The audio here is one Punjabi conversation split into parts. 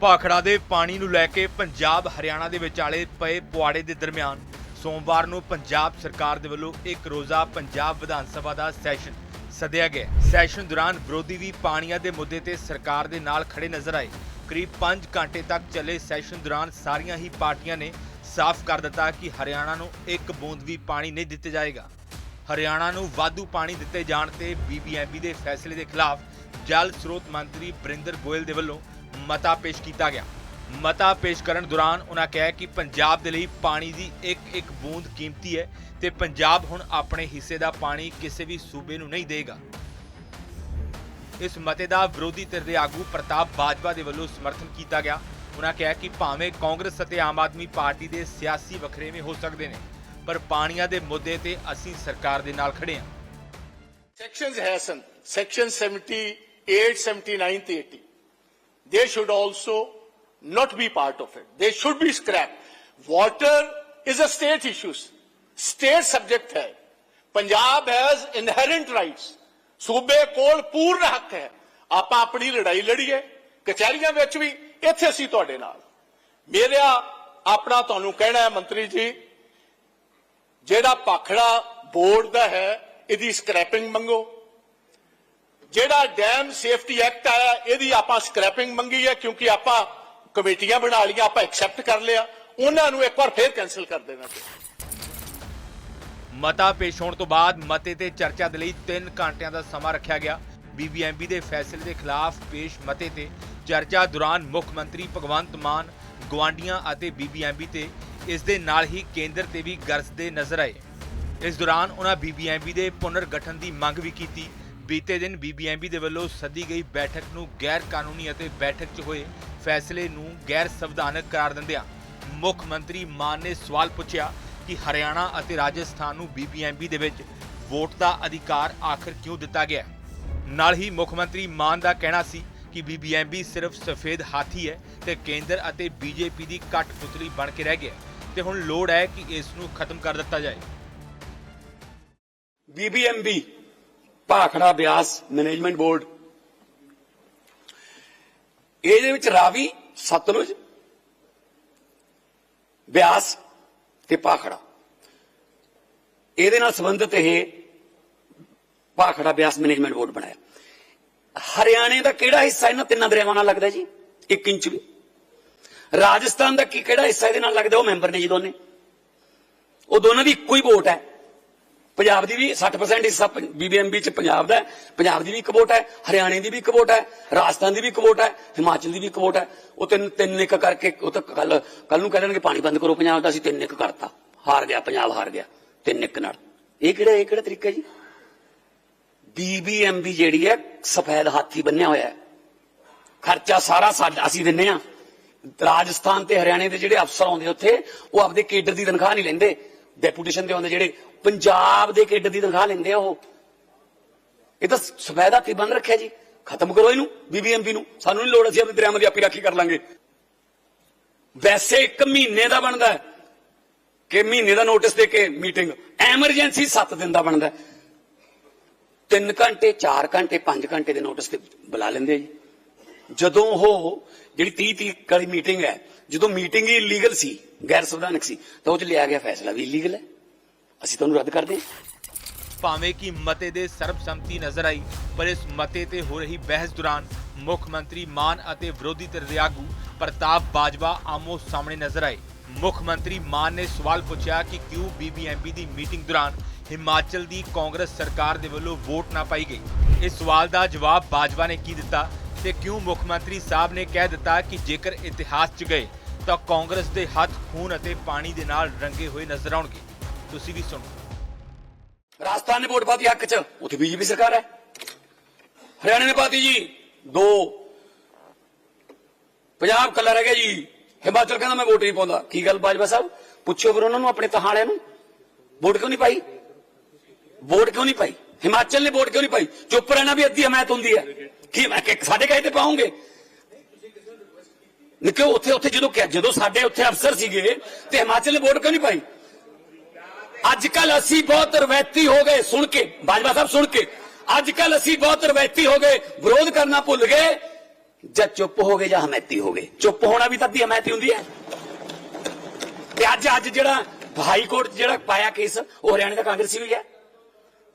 ਭਾਖੜਾ ਦੇ ਪਾਣੀ ਨੂੰ ਲੈ ਕੇ ਪੰਜਾਬ ਹਰਿਆਣਾ ਦੇ ਵਿਚਾਲੇ ਪਏ ਪੁਆੜੇ ਦੇ ਦਰਮਿਆਨ ਸੋਮਵਾਰ ਨੂੰ ਪੰਜਾਬ ਸਰਕਾਰ ਦੇ ਵੱਲੋਂ ਇੱਕ ਰੋਜ਼ਾ ਪੰਜਾਬ ਵਿਧਾਨ ਸਭਾ ਦਾ ਸੈਸ਼ਨ ਸੱਦਿਆ ਗਿਆ। ਸੈਸ਼ਨ ਦੌਰਾਨ ਵਿਰੋਧੀ ਵੀ ਪਾਣੀਆਂ ਦੇ ਮੁੱਦੇ ਤੇ ਸਰਕਾਰ ਦੇ ਨਾਲ ਖੜੇ ਨਜ਼ਰ ਆਏ। ਕਰੀਬ 5 ਘੰਟੇ ਤੱਕ ਚੱਲੇ ਸੈਸ਼ਨ ਦੌਰਾਨ ਸਾਰੀਆਂ ਹੀ ਪਾਰਟੀਆਂ ਨੇ ਸਾਫ਼ ਕਰ ਦਿੱਤਾ ਕਿ ਹਰਿਆਣਾ ਨੂੰ ਇੱਕ ਬੂੰਦ ਵੀ ਪਾਣੀ ਨਹੀਂ ਦਿੱਤਾ ਜਾਏਗਾ। ਹਰਿਆਣਾ ਨੂੰ ਵਾਧੂ ਪਾਣੀ ਦਿੱਤੇ ਜਾਣ ਤੇ ਬੀਬੀਐਮਬੀ ਦੇ ਫੈਸਲੇ ਦੇ ਖਿਲਾਫ ਜਲ ਸਰੋਤ ਮੰਤਰੀ ਬਰਿੰਦਰ ਗੋਇਲ ਦੇ ਵੱਲੋਂ ਮਤਾ ਪੇਸ਼ ਕੀਤਾ ਗਿਆ। ਮਤਾ ਪੇਸ਼ ਕਰਨ ਦੌਰਾਨ ਉਹਨਾਂ ਕਿਹਾ ਕਿ ਪੰਜਾਬ ਦੇ ਲਈ ਪਾਣੀ ਦੀ ਇੱਕ ਇੱਕ ਬੂੰਦ ਕੀਮਤੀ ਹੈ ਤੇ ਪੰਜਾਬ ਹੁਣ ਆਪਣੇ ਹਿੱਸੇ ਦਾ ਪਾਣੀ ਕਿਸੇ ਵੀ ਸੂਬੇ ਨੂੰ ਨਹੀਂ ਦੇਗਾ। ਇਸ ਮਤੇ ਦਾ ਵਿਰੋਧੀ ਧਿਰ ਦੇ ਆਗੂ ਪ੍ਰਤਾਪ ਬਾਜਵਾ ਦੇ ਵੱਲੋਂ ਸਮਰਥਨ ਕੀਤਾ ਗਿਆ। ਉਹਨਾਂ ਕਿਹਾ ਕਿ ਭਾਵੇਂ ਕਾਂਗਰਸ ਅਤੇ ਆਮ ਆਦਮੀ ਪਾਰਟੀ ਦੇ ਸਿਆਸੀ ਵਖਰੇਵੇਂ ਹੋ ਸਕਦੇ ਨੇ, ਪਰ ਪਾਣੀਆਂ ਦੇ ਮੁੱਦੇ ਤੇ ਅਸੀਂ ਸਰਕਾਰ ਦੇ ਨਾਲ ਖੜੇ ਹਾਂ। Sections ਹੈ ਸਨ। Section 78 79 ਤੇ 80 they should also not be part of it they should be scrapped water is a state issue state subject ਹੈ ਪੰਜਾਬ has inherent rights ਸੂਬੇ ਕੋਲ ਪੂਰਨ ਹੱਕ ਹੈ ਆਪਾਂ ਆਪਣੀ ਲੜਾਈ ਲੜੀਏ ਕਚਹਿਰੀਆਂ ਵਿੱਚ ਵੀ ਇੱਥੇ ਅਸੀਂ ਤੁਹਾਡੇ ਨਾਲ ਮੇਰਾ ਆਪਣਾ ਤੁਹਾਨੂੰ ਕਹਿਣਾ ਹੈ ਮੰਤਰੀ ਜੀ ਜਿਹੜਾ ਪਾਖੜਾ ਬੋਰਡ ਦਾ ਹੈ ਇਹਦੀ ਸਕ੍ਰੈਪਿੰਗ ਮੰਗੋ ਜਿਹੜਾ ਡੈਮ ਸੇਫਟੀ ਐਕਟ ਆਇਆ, ਇਹਦੀ ਆਪਾਂ ਸਕ੍ਰੈਪਿੰਗ ਮੰਗੀ ਹੈ, ਕਿਉਂਕਿ ਆਪਾਂ ਕਮੇਟੀਆਂ ਬਣਾ ਲਈਆਂ, ਆਪਾਂ ਐਕਸੈਪਟ ਕਰ ਲਿਆ। ਉਹਨਾਂ ਨੂੰ ਇੱਕ ਵਾਰ ਫੇਰ ਕੈਨਸਲ ਕਰ ਦੇਣਾ ਮਤਾ ਪੇਸ਼ ਹੋਣ ਤੋਂ ਬਾਅਦ ਮਤੇ ਤੇ ਚਰਚਾ ਦੇ ਲਈ 3 ਘੰਟਿਆਂ ਦਾ ਸਮਾਂ ਰੱਖਿਆ ਗਿਆ। ਬੀਬੀਐਮਬੀ ਦੇ ਫੈਸਲੇ ਦੇ ਖਿਲਾਫ ਪੇਸ਼ ਮਤੇ ਤੇ ਚਰਚਾ ਦੌਰਾਨ ਮੁੱਖ ਮੰਤਰੀ ਭਗਵੰਤ ਮਾਨ ਗਵਾਂਡੀਆਂ ਅਤੇ ਬੀਬੀਐਮਬੀ ਤੇ ਇਸ ਦੇ ਨਾਲ ਹੀ ਕੇਂਦਰ ਤੇ ਵੀ ਗਰਜਦੇ ਨਜ਼ਰ ਆਏ। ਇਸ ਦੌਰਾਨ ਉਹਨਾਂ ਬੀਬੀਐਮਬੀ ਦੇ ਪੁਨਰ ਗਠਨ ਦੀ ਮੰਗ ਵੀ ਕੀਤੀ। ਬੀਤੇ ਦਿਨ ਬੀਬੀਐਮਬੀ ਦੇ ਵੱਲੋਂ ਸੱਦੀ ਗਈ ਬੈਠਕ ਨੂੰ ਗੈਰ ਕਾਨੂੰਨੀ ਅਤੇ ਬੈਠਕ 'ਚ ਹੋਏ ਫੈਸਲੇ ਨੂੰ ਗੈਰ ਸੰਵਿਧਾਨਕ ਕਰਾਰ ਦਿੰਦਿਆਂ ਮੁੱਖ ਮੰਤਰੀ ਮਾਨ ਨੇ ਸਵਾਲ ਪੁੱਛਿਆ ਕਿ ਹਰਿਆਣਾ ਅਤੇ ਰਾਜਸਥਾਨ ਨੂੰ ਬੀਬੀਐਮਬੀ ਦੇ ਵਿੱਚ ਵੋਟ ਦਾ ਅਧਿਕਾਰ ਆਖਰ ਕਿਉਂ ਦਿੱਤਾ ਗਿਆ? ਨਾਲ ਹੀ ਮੁੱਖ ਮੰਤਰੀ ਮਾਨ ਦਾ ਕਹਿਣਾ ਸੀ ਕਿ ਬੀਬੀਐਮਬੀ ਸਿਰਫ ਸਫੇਦ ਹਾਥੀ ਹੈ ਤੇ ਕੇਂਦਰ ਅਤੇ ਬੀਜੇਪੀ ਦੀ ਕਠਪੁਤਲੀ ਬਣ ਕੇ ਰਹਿ ਗਿਆ ਤੇ ਹੁਣ ਲੋੜ ਹੈ ਕਿ ਇਸ ਨੂੰ ਖਤਮ ਕਰ ਦਿੱਤਾ ਜਾਏ। BBMB Bhakra Beas management board. ਇਹਦੇ ਵਿੱਚ ਰਾਵੀ, ਸਤਲੁਜ, ਬਿਆਸ ਤੇ ਭਾਖੜਾ। ਇਹਦੇ ਨਾਲ ਸੰਬੰਧਿਤ ਇਹ ਭਾਖੜਾ ਬਿਆਸ ਮੈਨੇਜਮੈਂਟ ਬੋਰਡ ਬਣਾਇਆ। ਹਰਿਆਣੇ ਦਾ ਕਿਹੜਾ ਹਿੱਸਾ ਇਹਨਾਂ ਤਿੰਨਾਂ ਦਰਿਆਵਾਂ ਨਾਲ ਲੱਗਦਾ ਜੀ? 1 ਇੰਚ ਵੀ। ਰਾਜਸਥਾਨ ਦਾ ਕੀ ਕਿਹੜਾ ਹਿੱਸਾ ਇਹਦੇ ਨਾਲ ਲੱਗਦਾ? ਉਹ ਮੈਂਬਰ ਨੇ ਜੀ ਦੋਨੇ। ਉਹ ਦੋਨਾਂ ਦੀ ਇੱਕੋ ਹੀ ਵੋਟ ਹੈ। ਪੰਜਾਬ ਦੀ ਵੀ 60% ਹਿੱਸਾ ਬੀਬੀਐਮਬੀ ਚ ਪੰਜਾਬ ਦਾ ਪੰਜਾਬ ਦੀ ਵੀ ਇੱਕ ਵੋਟ ਹੈ, ਹਰਿਆਣੇ ਦੀ ਵੀ ਇੱਕ ਵੋਟ ਹੈ, ਰਾਜਸਥਾਨ ਦੀ ਵੀ ਇੱਕ ਵੋਟ ਹੈ, ਹਿਮਾਚਲ ਦੀ ਵੀ ਇੱਕ ਵੋਟ ਹੈ। ਉਹ ਤਿੰਨ ਤਿੰਨ ਇੱਕ ਕਰਕੇ, ਉਹ ਤਾਂ ਕੱਲ ਕੱਲ ਨੂੰ ਕਹਿ ਦੇਣਗੇ ਪਾਣੀ ਬੰਦ ਕਰੋ ਪੰਜਾਬ ਦਾ, ਅਸੀਂ ਤਿੰਨ ਇੱਕ ਕਰਤਾ। ਹਾਰ ਗਿਆ, ਪੰਜਾਬ ਹਾਰ ਗਿਆ, ਤਿੰਨ ਇੱਕ ਨਾਲ। ਇਹ ਕਿਹੜਾ ਇਹ ਕਿਹੜਾ ਤਰੀਕਾ ਜੀ? ਬੀਬੀਐਮਬੀ ਜਿਹੜੀ ਹੈ, ਸਫੈਦ ਹਾਥੀ ਬੰਨਿਆ ਹੋਇਆ ਹੈ। ਖਰਚਾ ਸਾਰਾ ਸਾਡਾ, ਅਸੀਂ ਦਿੰਨੇ ਆ। ਰਾਜਸਥਾਨ ਤੇ ਹਰਿਆਣੇ ਦੇ ਜਿਹੜੇ ਅਫਸਰ ਆਉਂਦੇ ਉੱਥੇ, ਉਹ ਆਪਦੇ ਕੇਡਰ ਦੀ ਤਨਖਾਹ ਨਹੀਂ ਲੈਂਦੇ। ਡੈਪੂਟੇਸ਼ਨ ਤੇ ਆਉਂਦੇ ਜਿਹੜੇ ਪੰਜਾਬ ਦੇ ਕੇਡਰ ਦੀ ਤਨਖਾਹ ਲੈਂਦੇ ਆ ਉਹ। ਇਹ ਤਾਂ ਸਫੈਦ ਹਾਥੀ ਬੰਨ ਰੱਖਿਆ ਜੀ? ਖਤਮ ਕਰੋ ਇਹਨੂੰ ਬੀਬੀਐਮਬੀ ਨੂੰ। ਸਾਨੂੰ ਨਹੀਂ ਲੋੜ, ਅਸੀਂ ਆਪਣੀ ਦਰਿਆਵਾਂ ਦੀ ਆਪੀ ਰਾਖੀ ਕਰ ਲਾਂਗੇ। ਵੈਸੇ ਇੱਕ ਮਹੀਨੇ ਦਾ ਬਣਦਾ ਕਿ ਮਹੀਨੇ ਦਾ ਨੋਟਿਸ ਦੇ ਕੇ ਮੀਟਿੰਗ ਐਮਰਜੈਂਸੀ 7 ਦਿਨ ਦਾ ਬਣਦਾ ਹੈ। 3 ਘੰਟੇ 4 ਘੰਟੇ 5 ਘੰਟੇ ਦੇ ਨੋਟਿਸ ਤੇ ਬੁਲਾ ਲੈਂਦੇ ਜੀ। ਜਦੋਂ ਉਹ ਜਿਹੜੀ 30 30 ਵਾਲੀ ਮੀਟਿੰਗ ਹੈ, ਜਦੋਂ ਮੀਟਿੰਗ ਹੀ ਇਲੀਗਲ ਸੀ, ਗੈਰ ਸੰਵਿਧਾਨਕ ਸੀ, ਤਾਂ ਉਹ ਚ ਲਿਆ ਗਿਆ ਫੈਸਲਾ ਵੀ ਇਲੀਗਲ ਹੈ। ਅਸੀਂ ਤੁਹਾਨੂੰ ਰੱਦ ਕਰਦੇ ਹਾਂ। ਭਾਵੇਂ ਕਿ ਮਤੇ ਦੇ ਸਰਬਸੰਮਤੀ ਨਜ਼ਰ ਆਈ, ਪਰ ਇਸ ਮਤੇ ਤੇ ਹੋ ਰਹੀ ਬਹਿਸ ਦੌਰਾਨ ਮੁੱਖ ਮੰਤਰੀ ਮਾਨ ਅਤੇ ਵਿਰੋਧੀ ਧਿਰ ਦੇ ਆਗੂ ਪ੍ਰਤਾਪ ਬਾਜਵਾ ਆਮੋ ਸਾਹਮਣੇ ਨਜ਼ਰ ਆਏ। ਮੁੱਖ ਮੰਤਰੀ ਮਾਨ ਨੇ ਸਵਾਲ ਪੁੱਛਿਆ ਕਿ ਕਿਉਂ ਬੀਬੀਐਮਬੀ ਦੀ ਮੀਟਿੰਗ ਦੌਰਾਨ ਹਿਮਾਚਲ ਦੀ ਕਾਂਗਰਸ ਸਰਕਾਰ ਦੇ ਵੱਲੋਂ ਵੋਟ ਨਾ ਪਾਈ ਗਈ? ਇਸ ਸਵਾਲ ਦਾ ਜਵਾਬ ਬਾਜਵਾ ਨੇ ਕੀ ਦਿੱਤਾ? ਤੇ ਕਿਉਂ ਮੁੱਖ ਮੰਤਰੀ ਸਾਹਿਬ ਨੇ ਕਹਿ ਦਿੱਤਾ ਕਿ ਜੇਕਰ ਇਤਿਹਾਸ 'ਚ ਗਏ ਤਾਂ ਕਾਂਗਰਸ ਦੇ ਹੱਥ ਖੂਨ ਅਤੇ ਪਾਣੀ ਦੇ ਨਾਲ ਰੰਗੇ ਹੋਏ ਨਜ਼ਰ ਆਉਣਗੇ। ਤੁਸੀਂ ਵੀ ਸੁਣੋ। ਰਾਜਸਥਾਨ ਨੇ ਵੋਟ ਪਾਤੀ ਹੱਕ ਚ, ਉੱਥੇ ਬੀਜੇਪੀ ਸਰਕਾਰ ਹੈ। ਹਰਿਆਣੇ ਨੇ ਪਾਤੀ ਜੀ, ਦੋ। ਪੰਜਾਬ ਕੱਲਾ ਰਹਿ ਗਿਆ ਜੀ, ਹਿਮਾਚਲ ਕਹਿੰਦਾ ਮੈਂ ਵੋਟ ਨਹੀਂ ਪਾਉਂਦਾ। ਕੀ ਗੱਲ ਬਾਜਵਾ ਸਾਹਿਬ? ਪੁੱਛੋ ਫਿਰ ਉਹਨਾਂ ਨੂੰ, ਆਪਣੇ ਤਹਾਲਿਆਂ ਨੂੰ। ਵੋਟ ਕਿਉਂ ਨਹੀਂ ਪਾਈ? ਵੋਟ ਕਿਉਂ ਨਹੀਂ ਪਾਈ? ਹਿਮਾਚਲ ਨੇ ਵੋਟ ਕਿਉਂ ਨਹੀਂ ਪਾਈ? ਚੁੱਪ ਰਹਿਣਾ ਵੀ ਅੱਧੀ ਹਮਾਇਤ ਹੁੰਦੀ ਹੈ। ਕੀ ਮੈਂ ਸਾਡੇ ਕਹੇ ਤੇ ਪਾਉਂਗੇ? ਨਿੱਕਿਓ ਉੱਥੇ ਉੱਥੇ ਜਦੋਂ ਜਦੋਂ ਸਾਡੇ ਉੱਥੇ ਅਫਸਰ ਸੀਗੇ ਤੇ ਹਿਮਾਚਲ ਨੇ ਵੋਟ ਕਿਉਂ ਨਹੀਂ ਪਾਈ? ਅੱਜ ਕੱਲ ਅਸੀਂ ਬਹੁਤ ਰਵੈਤੀ ਹੋ ਗਏ, ਸੁਣ ਕੇ, ਬਾਜਵਾ ਸਾਹਿਬ ਸੁਣ ਕੇ। ਅੱਜ ਕੱਲ ਅਸੀਂ ਬਹੁਤ ਰਵੈਤੀ ਹੋ ਗਏ, ਵਿਰੋਧ ਕਰਨਾ ਭੁੱਲ ਗਏ, ਜਾਂ ਚੁੱਪ ਹੋ ਗਏ ਜਾਂ ਹਮੈਤੀ ਹੋ ਗਏ। ਚੁੱਪ ਹੋਣਾ ਵੀ ਤਾਂ ਦੀ ਹਮੈਤੀ ਹੁੰਦੀ ਹੈ। ਤੇ ਅੱਜ ਅੱਜ ਜਿਹੜਾ ਹਾਈ ਕੋਰਟ 'ਚ ਜਿਹੜਾ ਪਾਇਆ ਕੇਸ, ਉਹ ਹਰਿਆਣੇ ਦਾ ਕਾਂਗਰਸੀ ਵੀ ਹੈ।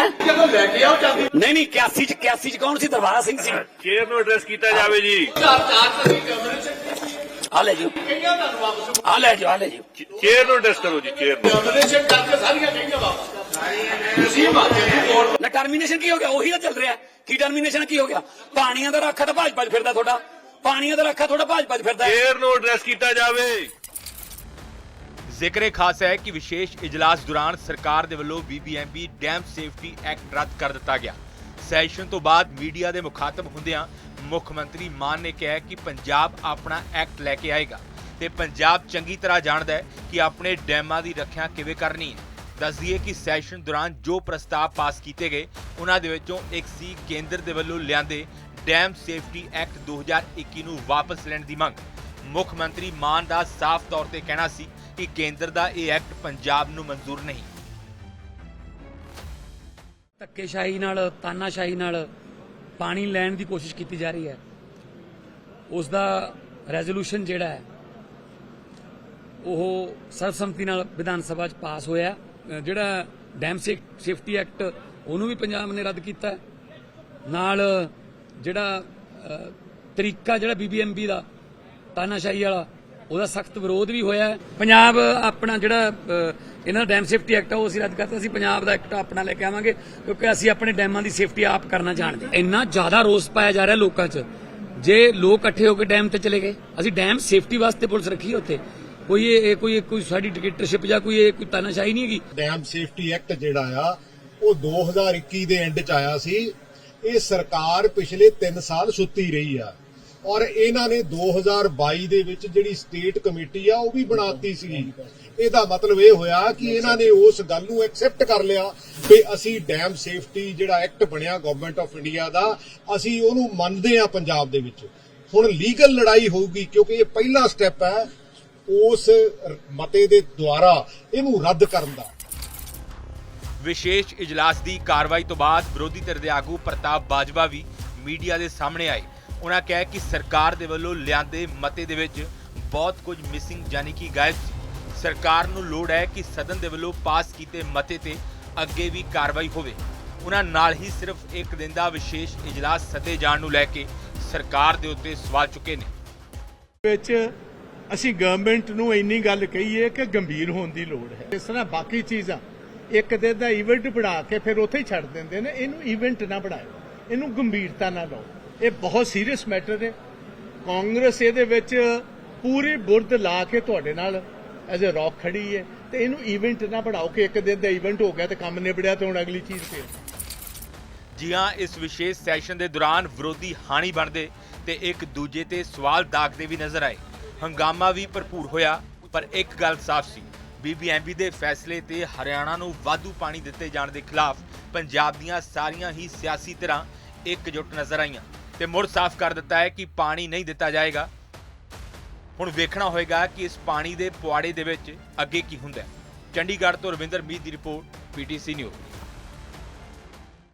ਹੈ ਨਹੀਂ ਨਹੀਂ 81 ਚ 81 ਚ ਕੌਣ ਸੀ? ਦਰਬਾਰਾ ਸਿੰਘ ਸੀ। ਚੇਅਰ ਨੂੰ ਐਡਰੈਸ ਕੀਤਾ ਜਾਵੇ ਜੀ। ਆ ਲੈ ਜੀ ਆ ਲੈ ਜੀ ਆ ਲੈ ਜੀ ਚੇਅਰ ਨੂੰ ਐਡਰੈਸ ਕਰੋ ਜੀ ਚੇਅਰ ਨੂੰ। ਕਰਕੇ ਸਾਰੀਆਂ ਟਰਮੀਨੇਸ਼ਨ ਕੀ ਹੋ ਗਿਆ? ਉਹੀ ਤਾਂ ਚੱਲ ਰਿਹਾ। ਕੀ ਟਰਮੀਨੇਸ਼ਨ ਕੀ ਹੋ ਗਿਆ? ਪਾਣੀਆਂ ਦਾ ਰੱਖਾ ਤਾਂ ਭਾਜਪਾ 'ਚ ਫਿਰਦਾ ਤੁਹਾਡਾ। ਪਾਣੀਆਂ ਦਾ ਰੱਖਾ ਤੁਹਾਡਾ ਭਾਜਪਾ 'ਚ ਫਿਰਦਾ। ਚੇਅਰ ਨੂੰ ਐਡਰੈਸ ਕੀਤਾ ਜਾਵੇ। ਜ਼ਿਕਰੇ ਖਾਸ ਹੈ ਕਿ ਵਿਸ਼ੇਸ਼ ਇਜਲਾਸ ਦੌਰਾਨ ਸਰਕਾਰ ਦੇ ਵੱਲੋਂ ਬੀਬੀਐਮਬੀ ਡੈਮ ਸੇਫਟੀ ਐਕਟ ਰੱਦ ਕਰ ਦਿੱਤਾ ਗਿਆ। ਸੈਸ਼ਨ ਤੋਂ ਬਾਅਦ ਮੀਡੀਆ ਦੇ ਮੁਖਾਤਬ ਹੁੰਦਿਆਂ ਮੁੱਖ ਮੰਤਰੀ ਮਾਨ ਨੇ ਕਿਹਾ ਕਿ ਪੰਜਾਬ ਆਪਣਾ ਐਕਟ ਲੈ ਕੇ ਆਏਗਾ ਤੇ ਪੰਜਾਬ ਚੰਗੀ ਤਰ੍ਹਾਂ ਜਾਣਦਾ ਹੈ ਕਿ ਆਪਣੇ ਡੈਮਾਂ ਦੀ ਰੱਖਿਆ ਕਿਵੇਂ ਕਰਨੀ ਹੈ। ਦੱਸ ਦਈਏ ਕਿ ਸੈਸ਼ਨ ਦੌਰਾਨ ਜੋ ਪ੍ਰਸਤਾਵ ਪਾਸ ਕੀਤੇ ਗਏ, ਉਹਨਾਂ ਦੇ ਵਿੱਚੋਂ ਇੱਕ ਸੀ ਕੇਂਦਰ ਦੇ ਵੱਲੋਂ ਲਿਆਂਦੇ ਡੈਮ ਸੇਫਟੀ ਐਕਟ 2021 ਨੂੰ ਵਾਪਸ ਲੈਣ ਦੀ ਮੰਗ। ਮੁੱਖ ਮੰਤਰੀ ਮਾਨ ਦਾ ਸਾਫ਼ ਤੌਰ ਤੇ ਕਹਿਣਾ ਸੀ ਕਿ ਕੇਂਦਰ ਦਾ ਇਹ ਐਕਟ ਪੰਜਾਬ ਨੂੰ ਮਨਜ਼ੂਰ ਨਹੀਂ। ਧੱਕੇਸ਼ਾਹੀ ਨਾਲ, ਤਾਨਾਸ਼ਾਹੀ ਨਾਲ ਪਾਣੀ ਲੈਣ ਦੀ ਕੋਸ਼ਿਸ਼ ਕੀਤੀ ਜਾ ਰਹੀ ਹੈ। ਉਸ ਦਾ ਰੈਜ਼ੋਲੂਸ਼ਨ ਜਿਹੜਾ ਹੈ, ਉਹ ਸਰਬਸੰਮਤੀ ਨਾਲ ਵਿਧਾਨ ਸਭਾ 'ਚ ਪਾਸ ਹੋਇਆ। ਜਿਹੜਾ ਡੈਮ ਸੇਫਟੀ ਐਕਟ, ਉਹਨੂੰ ਵੀ ਪੰਜਾਬ ਨੇ ਰੱਦ ਕੀਤਾ ਨਾਲ ਜਿਹੜਾ ਤਰੀਕਾ ਜਿਹੜਾ ਬੀਬੀਐਮਬੀ ਦਾ ਤਾਨਾਸ਼ਾਹੀ ਵਾਲਾ, ਉਹਦਾ ਸਖਤ ਵਿਰੋਧ ਵੀ ਹੋਇਆ ਪੰਜਾਬ ਆਪਣਾ ਜਿਹੜਾ ਇਹਨਾਂ ਦਾ ਡੈਮ ਸੇਫਟੀ ਐਕਟ ਆ, ਉਹ ਅਸੀਂ ਰੱਦ ਕਰਤਾ। ਅਸੀਂ ਪੰਜਾਬ ਦਾ ਐਕਟ ਆਪਣਾ ਲੈ ਕੇ ਆਵਾਂਗੇ, ਕਿਉਂਕਿ ਅਸੀਂ ਆਪਣੇ ਡੈਮਾਂ ਦੀ ਸੇਫਟੀ ਆਪ ਕਰਨਾ ਜਾਣਦੇ ਇੰਨਾ ਜ਼ਿਆਦਾ ਰੋਸ ਪਾਇਆ ਜਾ ਰਿਹਾ ਲੋਕਾਂ 'ਚ। ਜੇ ਲੋਕ ਇਕੱਠੇ ਹੋ ਕੇ ਡੈਮ ਤੇ ਚਲੇ ਗਏ, ਅਸੀਂ ਡੈਮ ਸੇਫਟੀ ਵਾਸਤੇ ਪੁਲਿਸ ਰੱਖੀ ਹੈ ਉੱਥੇ। ਕੋਈ ਇਹ ਕੋਈ ਕੋਈ ਸਾਡੀ ਡਿਕਟੇਟਰਸ਼ਿਪ ਜਾਂ ਕੋਈ ਇਹ, ਕੋਈ ਤਾਨਾਸ਼ਾਹੀ ਨਹੀਂ ਹੈਗੀ। ਡੈਮ ਸੇਫਟੀ ਐਕਟ ਜਿਹੜਾ ਆ, ਉਹ 2021 ਦੇ ਐਂਡ ਚ ਆਇਆ ਸੀ। ਇਹ ਸਰਕਾਰ ਪਿਛਲੇ 3 ਸਾਲ ਸੁੱਤੀ ਰਹੀ ਆ। ਔਰ ਇਹਨਾਂ ਨੇ 2022 ਦੇ ਵਿੱਚ ਜਿਹੜੀ ਸਟੇਟ ਕਮੇਟੀ ਆ, ਉਹ ਵੀ ਬਣਾਤੀ ਸੀ। ਇਹਦਾ ਮਤਲਬ ਇਹ ਹੋਇਆ ਕਿ ਇਹਨਾਂ ਨੇ ਉਸ ਗੱਲ ਨੂੰ ਐਕਸੈਪਟ ਕਰ ਲਿਆ ਕਿ ਅਸੀਂ ਡੈਮ ਸੇਫਟੀ ਜਿਹੜਾ ਐਕਟ ਬਣਿਆ ਗਵਰਨਮੈਂਟ ਆਫ ਇੰਡੀਆ ਦਾ, ਅਸੀਂ ਉਹਨੂੰ ਮੰਨਦੇ ਆ ਪੰਜਾਬ ਦੇ ਵਿੱਚ। ਹੁਣ ਲੀਗਲ ਲੜਾਈ ਹੋਊਗੀ, ਕਿਉਂਕਿ ਇਹ ਪਹਿਲਾ ਸਟੈਪ ਹੈ ਉਸ ਮਤੇ ਦੇ ਦੁਆਰਾ ਇਹਨੂੰ ਰੱਦ ਕਰਨ ਦਾ। ਵਿਸ਼ੇਸ਼ ਇਜਲਾਸ ਦੀ ਕਾਰਵਾਈ ਤੋਂ ਬਾਅਦ ਵਿਰੋਧੀ ਧਿਰ ਦੇ ਆਗੂ ਪ੍ਰਤਾਪ ਬਾਜਵਾ ਵੀ ਮੀਡੀਆ ਦੇ ਸਾਹਮਣੇ ਆਏ। ਉਹਨਾਂ ਕਿਹਾ ਕਿ ਸਰਕਾਰ ਦੇ ਵੱਲੋਂ ਲਿਆਂਦੇ ਮਤੇ ਦੇ ਵਿੱਚ ਬਹੁਤ ਕੁਝ ਮਿਸਿੰਗ ਯਾਨੀ ਕਿ ਗਾਇਬ ਸੀ ਸਰਕਾਰ ਨੂੰ ਲੋੜ ਹੈ ਕਿ ਸਦਨ ਦੇ ਵੱਲੋਂ ਪਾਸ ਕੀਤੇ ਮਤੇ ਤੇ ਅੱਗੇ ਵੀ ਕਾਰਵਾਈ ਹੋਵੇ। ਉਹਨਾਂ ਨਾਲ ਹੀ ਸਿਰਫ ਇੱਕ ਦਿਨ ਦਾ ਵਿਸ਼ੇਸ਼ ਇਜਲਾਸ ਸੱਦੇ ਜਾਣ ਨੂੰ ਲੈ ਕੇ ਸਰਕਾਰ ਦੇ ਉੱਤੇ ਸਵਾਲ ਚੁੱਕੇ ਨੇ। ਵਿੱਚ ਅਸੀਂ ਗਵਰਨਮੈਂਟ ਨੂੰ ਇੰਨੀ ਗੱਲ ਕਹੀਏ ਕਿ ਗੰਭੀਰ ਹੋਣ ਦੀ ਲੋੜ ਹੈ। ਇਸ ਤਰ੍ਹਾਂ ਬਾਕੀ ਚੀਜ਼ਾਂ, ਇੱਕ ਦਿਨ ਦਾ ਇਵੈਂਟ ਬਣਾ ਕੇ ਫਿਰ ਉੱਥੇ ਹੀ ਛੱਡ ਦਿੰਦੇ ਨੇ। ਇਹਨੂੰ ਇਵੈਂਟ ਨਾ ਬਣਾਓ ਇਹਨੂੰ ਗੰਭੀਰਤਾ ਨਾ ਲਓ। ਇਹ ਬਹੁਤ ਸੀਰੀਅਸ ਮੈਟਰ ਹੈ ਕਾਂਗਰਸ ਇਹਦੇ ਵਿੱਚ ਪੂਰੀ ਬੁਰਦ ਲਾ ਕੇ ਤੁਹਾਡੇ ਨਾਲ ਐਜ਼ ਅ ਰੌਕ ਖੜੀ ਹੈ ਤੇ ਇਹਨੂੰ ਇਵੈਂਟ ਨਾ ਬਣਾਓ ਕਿ ਇੱਕ ਦਿਨ ਦਾ ਇਵੈਂਟ ਹੋ ਗਿਆ ਤੇ ਕੰਮ ਨਿਬੜਿਆ ਤੇ ਹੁਣ ਅਗਲੀ ਚੀਜ਼ ਫੇਰ ਜੀ ਹਾਂ, ਇਸ ਵਿਸ਼ੇਸ਼ ਸੈਸ਼ਨ ਦੇ ਦੌਰਾਨ ਵਿਰੋਧੀ ਹਾਣੀ ਬਣਦੇ ਤੇ ਇੱਕ ਦੂਜੇ ਤੇ ਸਵਾਲ ਦਾਗਦੇ ਵੀ ਨਜ਼ਰ ਆਏ। ਹੰਗਾਮਾ ਵੀ ਭਰਪੂਰ ਹੋਇਆ, ਪਰ ਇੱਕ ਗੱਲ ਸਾਫ਼ ਸੀ ਬੀਬੀਐਮਬੀ ਦੇ ਫੈਸਲੇ ਤੇ ਹਰਿਆਣਾ ਨੂੰ ਵਾਧੂ ਪਾਣੀ ਦਿੱਤੇ ਜਾਣ ਦੇ ਖਿਲਾਫ ਪੰਜਾਬ ਦੀਆਂ ਸਾਰੀਆਂ ਹੀ ਸਿਆਸੀ ਧਿਰਾਂ ਇਕਜੁੱਟ ਨਜ਼ਰ ਆਈਆਂ। ਤੇ ਮੁੜ ਸਾਫ਼ ਕਰ ਦਿੱਤਾ ਹੈ ਕਿ ਪਾਣੀ ਨਹੀਂ ਦਿੱਤਾ ਜਾਏਗਾ। ਹੁਣ ਵੇਖਣਾ ਹੋਏਗਾ ਕਿ ਇਸ ਪਾਣੀ ਦੇ ਪੁਆੜੇ ਦੇ ਵਿੱਚ ਅੱਗੇ ਕੀ ਹੁੰਦਾ ਹੈ। ਚੰਡੀਗੜ੍ਹ ਤੋਂ ਰਵਿੰਦਰ ਮੀਤ ਦੀ ਰਿਪੋਰਟ, ਪੀਟੀਸੀ ਨਿਊਜ਼।